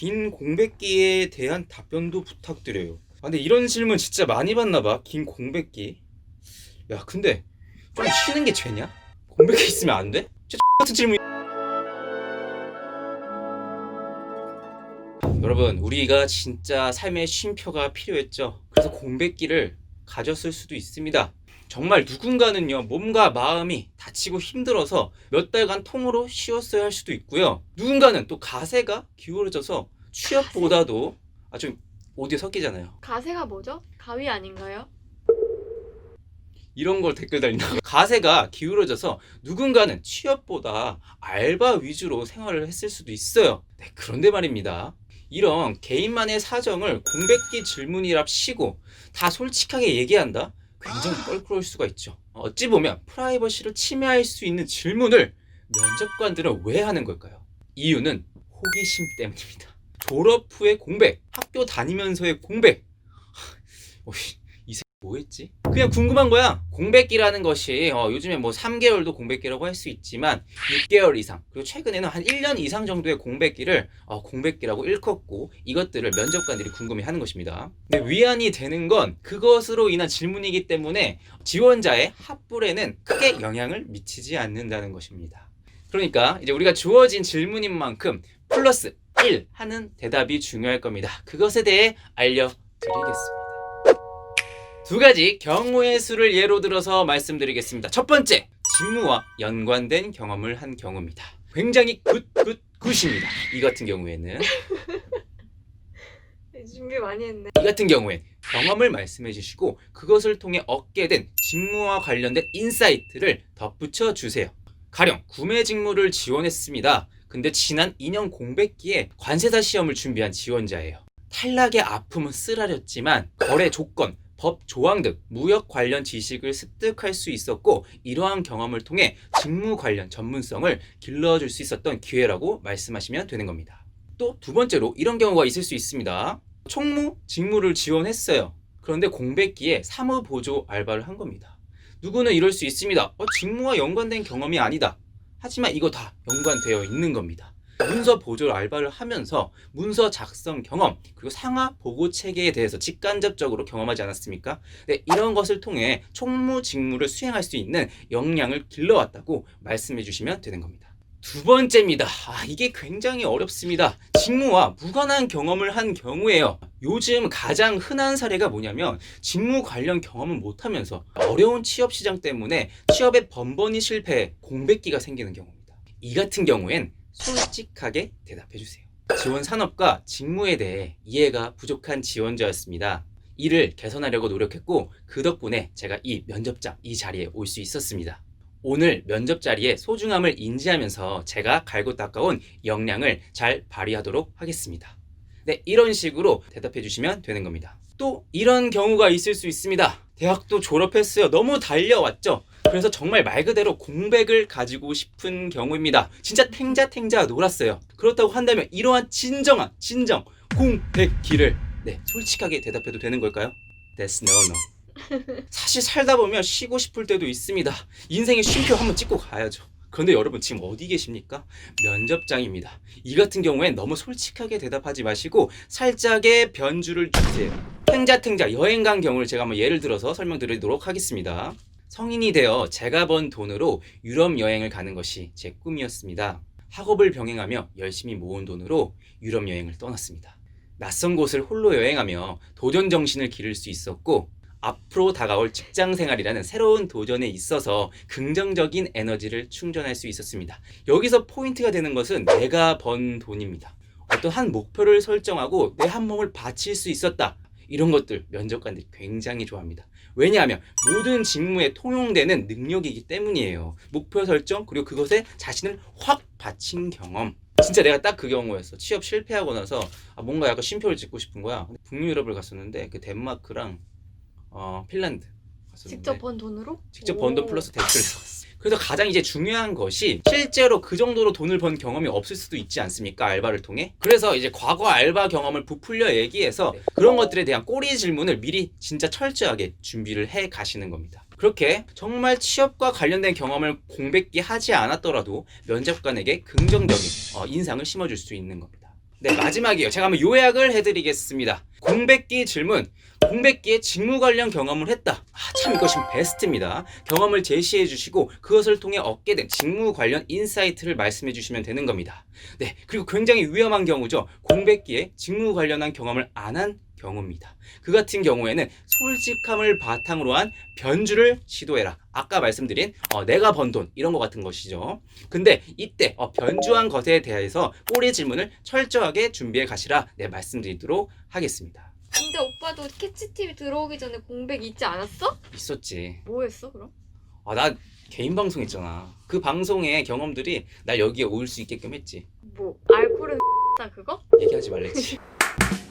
긴 공백기에 대한 답변도 부탁드려요. 아, 근데 이런 질문 진짜 많이 받나 봐. 긴 공백기. 야, 근데 좀 쉬는 게 죄냐? 공백기 있으면 안 돼? 진짜 같은 질문. 여러분, 우리가 진짜 삶의 쉼표가 필요했죠. 그래서 공백기를 가졌을 수도 있습니다. 정말 누군가는요, 몸과 마음이 다치고 힘들어서 몇 달간 통으로 쉬었어야 할 수도 있고요. 누군가는 또 가세가 기울어져서 취업보다도 아, 좀 오디오 섞이잖아요. 가세가 뭐죠? 가위 아닌가요? 이런 걸 댓글 달린다. 가세가 기울어져서 누군가는 취업보다 알바 위주로 생활을 했을 수도 있어요. 네, 그런데 말입니다. 이런 개인만의 사정을 공백기 질문이랍시고 다 솔직하게 얘기한다? 굉장히 껄끄러울 수가 있죠. 어찌 보면 프라이버시를 침해할 수 있는 질문을 면접관들은 왜 하는 걸까요? 이유는 호기심 때문입니다. 졸업 후의 공백, 학교 다니면서의 공백. 뭐 했지? 그냥 궁금한 거야. 공백기라는 것이 어, 요즘에 뭐 3개월도 공백기라고 할 수 있지만 6개월 이상 그리고 최근에는 한 1년 이상 정도의 공백기를 어, 공백기라고 일컫고 이것들을 면접관들이 궁금해하는 것입니다. 근데 위안이 되는 건 그것으로 인한 질문이기 때문에 지원자의 합불에는 크게 영향을 미치지 않는다는 것입니다. 그러니까 이제 우리가 주어진 질문인 만큼 플러스 1 하는 대답이 중요할 겁니다. 그것에 대해 알려드리겠습니다. 두 가지 경우의 수를 예로 들어서 말씀드리겠습니다. 첫 번째, 직무와 연관된 경험을 한 경우입니다. 굉장히 굿, 굿, 굿입니다. 이 같은 경우에는. 네, 준비 많이 했네. 이 같은 경우엔 경험을 말씀해 주시고 그것을 통해 얻게 된 직무와 관련된 인사이트를 덧붙여 주세요. 가령 구매 직무를 지원했습니다. 근데 지난 2년 공백기에 관세사 시험을 준비한 지원자예요. 탈락의 아픔은 쓰라렸지만 거래 조건, 법 조항 등 무역 관련 지식을 습득할 수 있었고 이러한 경험을 통해 직무 관련 전문성을 길러줄 수 있었던 기회라고 말씀하시면 되는 겁니다. 또 두 번째로 이런 경우가 있을 수 있습니다. 총무 직무를 지원했어요. 그런데 공백기에 사무보조 알바를 한 겁니다. 누구는 이럴 수 있습니다. 어, 직무와 연관된 경험이 아니다. 하지만 이거 다 연관되어 있는 겁니다. 문서 보조 알바를 하면서 문서 작성 경험 그리고 상하 보고 체계에 대해서 직간접적으로 경험하지 않았습니까? 네, 이런 것을 통해 총무 직무를 수행할 수 있는 역량을 길러왔다고 말씀해 주시면 되는 겁니다. 두 번째입니다. 아, 이게 굉장히 어렵습니다. 직무와 무관한 경험을 한 경우에요. 요즘 가장 흔한 사례가 뭐냐면 직무 관련 경험은 못하면서 어려운 취업 시장 때문에 취업에 번번이 실패해 공백기가 생기는 경우입니다. 이 같은 경우엔 솔직하게 대답해 주세요. 지원 산업과 직무에 대해 이해가 부족한 지원자였습니다. 이를 개선하려고 노력했고 그 덕분에 제가 이 면접장 이 자리에 올 수 있었습니다. 오늘 면접 자리의 소중함을 인지하면서 제가 갈고 닦아온 역량을 잘 발휘하도록 하겠습니다. 네, 이런 식으로 대답해 주시면 되는 겁니다. 또 이런 경우가 있을 수 있습니다. 대학도 졸업했어요. 너무 달려왔죠. 그래서 정말 말 그대로 공백을 가지고 싶은 경우입니다. 진짜 탱자탱자 놀았어요. 그렇다고 한다면 이러한 진정한 진정 공백기를 네, 솔직하게 대답해도 되는 걸까요? That's no no. 사실 살다 보면 쉬고 싶을 때도 있습니다. 인생의 쉼표 한번 찍고 가야죠. 그런데 여러분 지금 어디 계십니까? 면접장입니다. 이 같은 경우엔 너무 솔직하게 대답하지 마시고 살짝의 변주를 주세요. 탱자탱자 여행 간 경우를 제가 한번 예를 들어서 설명드리도록 하겠습니다. 성인이 되어 제가 번 돈으로 유럽 여행을 가는 것이 제 꿈이었습니다. 학업을 병행하며 열심히 모은 돈으로 유럽 여행을 떠났습니다. 낯선 곳을 홀로 여행하며 도전 정신을 기를 수 있었고 앞으로 다가올 직장 생활이라는 새로운 도전에 있어서 긍정적인 에너지를 충전할 수 있었습니다. 여기서 포인트가 되는 것은 내가 번 돈입니다. 어떤 한 목표를 설정하고 내 한 몸을 바칠 수 있었다. 이런 것들 면접관들이 굉장히 좋아합니다. 왜냐하면 모든 직무에 통용되는 능력이기 때문이에요. 목표 설정 그리고 그것에 자신을 확 바친 경험. 진짜 내가 딱 그 경우였어. 취업 실패하고 나서 아, 뭔가 약간 쉼표를 짓고 싶은 거야. 북유럽을 갔었는데 그 덴마크랑 어, 핀란드 갔었는데 직접 번 돈으로? 직접 오. 번돈 플러스 대출을. 그래서 가장 이제 중요한 것이 실제로 그 정도로 돈을 번 경험이 없을 수도 있지 않습니까? 알바를 통해. 그래서 이제 과거 알바 경험을 부풀려 얘기해서 그런 것들에 대한 꼬리 질문을 미리 진짜 철저하게 준비를 해 가시는 겁니다. 그렇게 정말 취업과 관련된 경험을 공백기 하지 않았더라도 면접관에게 긍정적인 어, 인상을 심어줄 수 있는 겁니다. 네, 마지막이에요. 제가 한번 요약을 해드리겠습니다. 공백기 질문. 공백기에 직무 관련 경험을 했다. 아, 참 이것이 베스트입니다. 경험을 제시해 주시고 그것을 통해 얻게 된 직무 관련 인사이트를 말씀해 주시면 되는 겁니다. 네, 그리고 굉장히 위험한 경우죠. 공백기에 직무 관련한 경험을 안한 경우입니다. 그 같은 경우에는 솔직함을 바탕으로 한 변주를 시도해라. 아까 말씀드린 어, 내가 번 돈 이런 것 같은 것이죠. 근데 이때 어, 변주한 것에 대해서 꼬리 질문을 철저하게 준비해 가시라 네, 말씀드리도록 하겠습니다. 근데 오빠도 캐치 TV 들어오기 전에 공백 있지 않았어? 있었지. 뭐 했어 그럼? 아, 나 개인 방송 했잖아. 그 방송의 경험들이 날 여기에 올 수 있게끔 했지. 뭐 알코올은 다 그거? 얘기하지 말랬지.